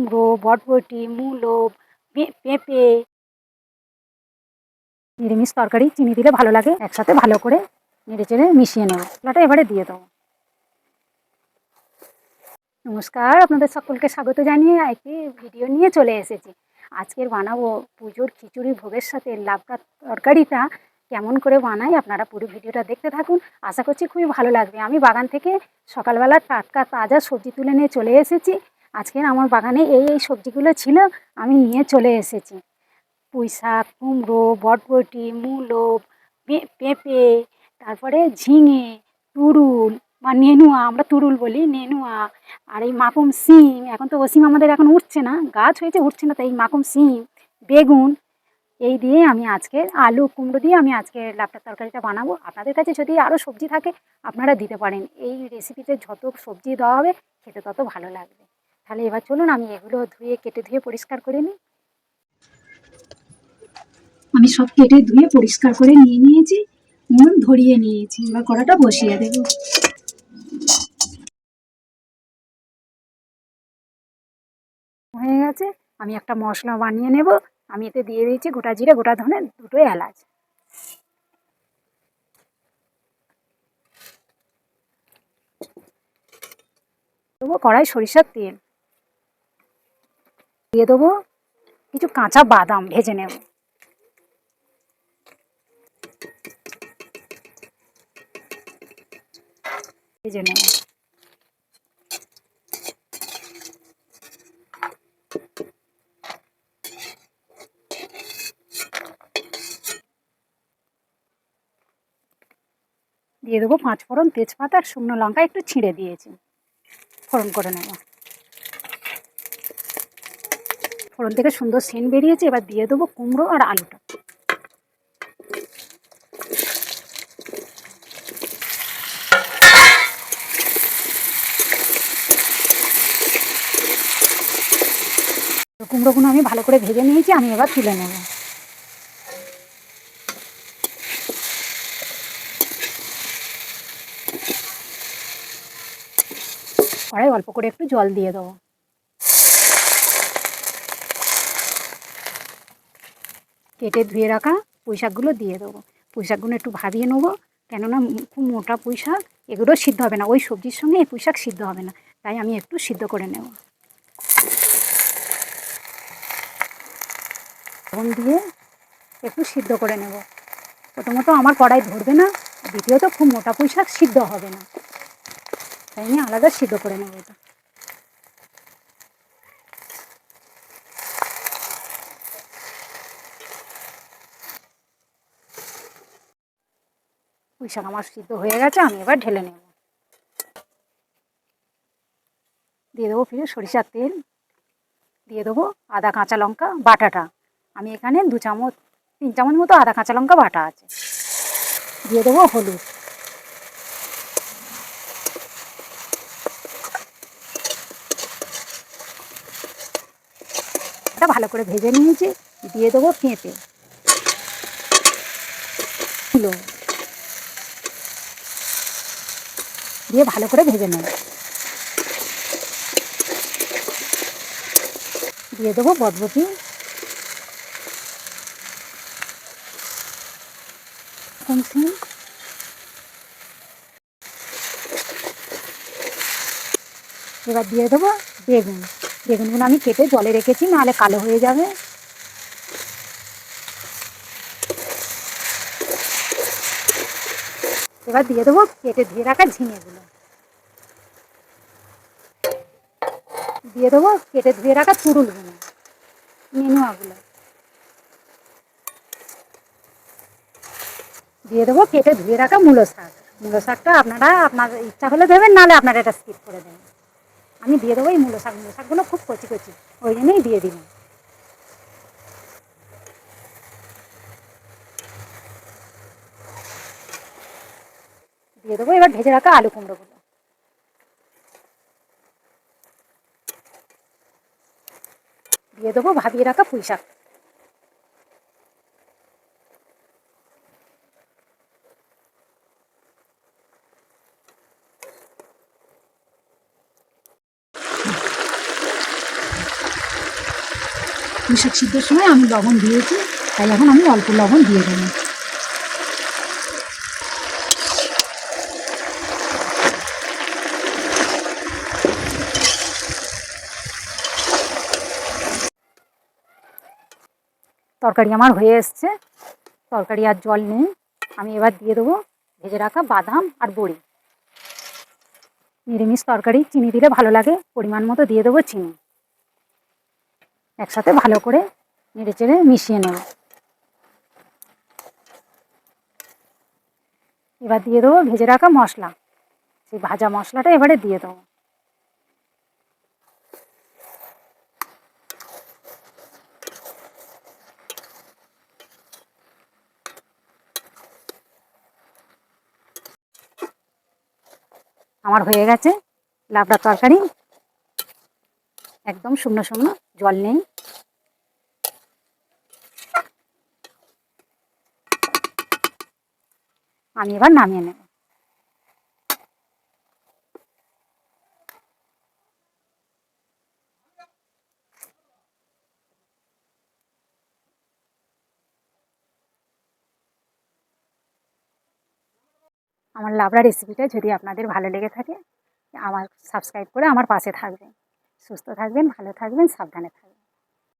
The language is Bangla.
কুমড়ো বটবটি মূলো পেঁপে। নিরামিষ তরকারি চিনি দিলে ভালো লাগে। একসাথে ভালো করে নেড়ে চেড়ে মিশিয়ে নেব মশলাটা এবারে দিয়ে দেবো। নমস্কার, আপনাদের সকলকে স্বাগত জানিয়ে একটি ভিডিও নিয়ে চলে এসেছি। আজকের বানাবো পুজোর খিচুড়ি ভোগের সাথে লাবড়া তরকারিটা। কেমন করে বানাই আপনারা পুরো ভিডিওটা দেখতে থাকুন। আশা করছি খুবই ভালো লাগবে। আমি বাগান থেকে সকালবেলা টাটকা তাজা সবজি তুলে নিয়ে চলে এসেছি। আজকের আমার বাগানে এই এই সবজিগুলো ছিল, আমি নিয়ে চলে এসেছি। পুঁই শাক, কুমড়ো, বটবটি, মূলো পেঁপে, তারপরে ঝিঙে, তুরুল বা নেনুয়া, আমরা তুরুল বলি, নেনুয়া, আর এই মাকুম সিম এখন তো ও সিম আমাদের এখন উঠছে না, গাছ হয়েছে, উঠছে না, তাই এই মাকুম সিম বেগুন, এই দিয়ে আমি আজকে আলু, কুমড়ো দিয়ে আমি আজকে লাপটার তরকারিটা বানাবো। আপনাদের কাছে যদি আরও সবজি থাকে, আপনারা দিতে পারেন। এই রেসিপিতে যত সবজি দেওয়া হবে, খেতে তত ভালো লাগবে। তাহলে এবার চলুন আমি এগুলো ধুয়ে কেটে ধুয়ে পরিষ্কার করে নিই। আমি সব কেটে ধুয়ে পরিষ্কার করে নিয়ে নিয়েছি নুন ধরিয়ে নিয়েছি এবার কড়াটা বসিয়ে দেব। হয়ে গেছে আমি একটা মশলা বানিয়ে নেব। আমি এতে দিয়ে দিয়েছি গোটা জিরে গোটা ধনে দুটো এলাচ। দেবো কড়াই সরিষার তেল। দিয়ে দেবো। কিছু কাঁচা বাদাম ভেজে নেব। ভেজে নেব। দিয়ে দেবো পাঁচ ফোড়ন তেজপাতা আর শুকনো লঙ্কা একটু ছিঁড়ে দিয়েছি। ফোড়ন করে নেব। ফোড়ন থেকে সুন্দর সেন বেরিয়েছে, এবার দিয়ে দেবো কুমড়ো আর আলুটা। কুমড়োগুলো আমি ভালো করে ভেজে নিয়েছি, আমি এবার তুলে নেব। কড়াই অল্প করে একটু জল দিয়ে দেবো। কেটে ধুয়ে রাখা পুঁই শাকগুলো দিয়ে দেবো। পুঁই শাকগুলো একটু ভাবিয়ে নেব, কেননা খুব মোটা পুঁই শাক এগুলো সিদ্ধ হবে না। ওই সবজির সঙ্গে এই পুঁই শাক সিদ্ধ হবে না, তাই আমি একটু সিদ্ধ করে নেব। লবণ দিয়ে একটু সিদ্ধ করে নেব। প্রথমত আমার কড়াই ধরবে না, দ্বিতীয়ত খুব মোটা পুঁই শাক সিদ্ধ হবে না। তাই আমি আলাদা সিদ্ধ করে নেব এটা। পুঁই শাক আমার সিদ্ধ হয়ে গেছে, আমি এবার ঢেলে নেব। দিয়ে দেবো ফিরে সরিষার তেল, দিয়ে দেবো আদা, কাঁচা লঙ্কা বাটাটা। আমি এখানে দু চামচ, তিন চামচ মতো আদা, কাঁচা লঙ্কা বাটা আছে। দিয়ে দেবো হলুদ। এটা ভালো করে ভেজে নিয়েছি, দিয়ে দেবো পেঁপে তুলো দিয়ে ভালো করে ভেজে নেব। দিয়ে দেবো বটবটি এবার দিয়ে দেবো বেগুন। বেগুনগুলো আমি কেটে জলে রেখেছি, নাহলে কালো হয়ে যাবে। এবার দিয়ে দেবো কেটে ধুয়ে রাখা ঝিঙেগুলো দিয়ে দেবো কেটে ধুয়ে রাখা তুরুলগুলো নেনুয়াগুলো দিয়ে দেবো কেটে ধুয়ে রাখা মূলো শাক। মূলো শাকটা আপনারা, আপনার ইচ্ছা হলে দেবেন, নাহলে আপনারা এটা স্কিপ করে দেবেন। আমি দিয়ে দেবো এই মূলো শাক। মূলো শাকগুলো খুব কচি কচি, ওই জন্যই দিয়ে দিলাম। দিয়ে দেবো। এবার ভেজে রাখা আলু কুমড়োগুলো। দিয়ে দেবো ভাবিয়ে রাখা পুঁই শাক। পুঁই শাক সিদ্ধর সময় আমি লবণ দিয়েছি, তাই এখন আমি অল্প লবণ দিয়ে দেবো। তরকারি আমার হয়ে এসছে। তরকারি আর জল নেই। আমি এবার দিয়ে দেবো ভেজে রাখা বাদাম আর বড়ি। নিরামিষ তরকারি চিনি দিলে ভালো লাগে। পরিমাণ মতো দিয়ে দেবো চিনি। একসাথে ভালো করে নেড়ে চেড়ে মিশিয়ে নেব। এবার দিয়ে দেবো ভেজে রাখা মশলা। সেই ভাজা মশলাটা এবারে দিয়ে দেবো। আমার হয়ে গেছে লাবড়া তরকারি। একদম শুকনো শুকনো জল নেই। আমি এবার নামিয়ে নেব। আমার লাবড়া রেসিপিটা যদি আপনাদের ভালো লেগে থাকে, আমার সাবস্ক্রাইব করে আমার পাশে থাকবেন। সুস্থ থাকবেন, ভালো থাকবেন, সাবধানে থাকবেন।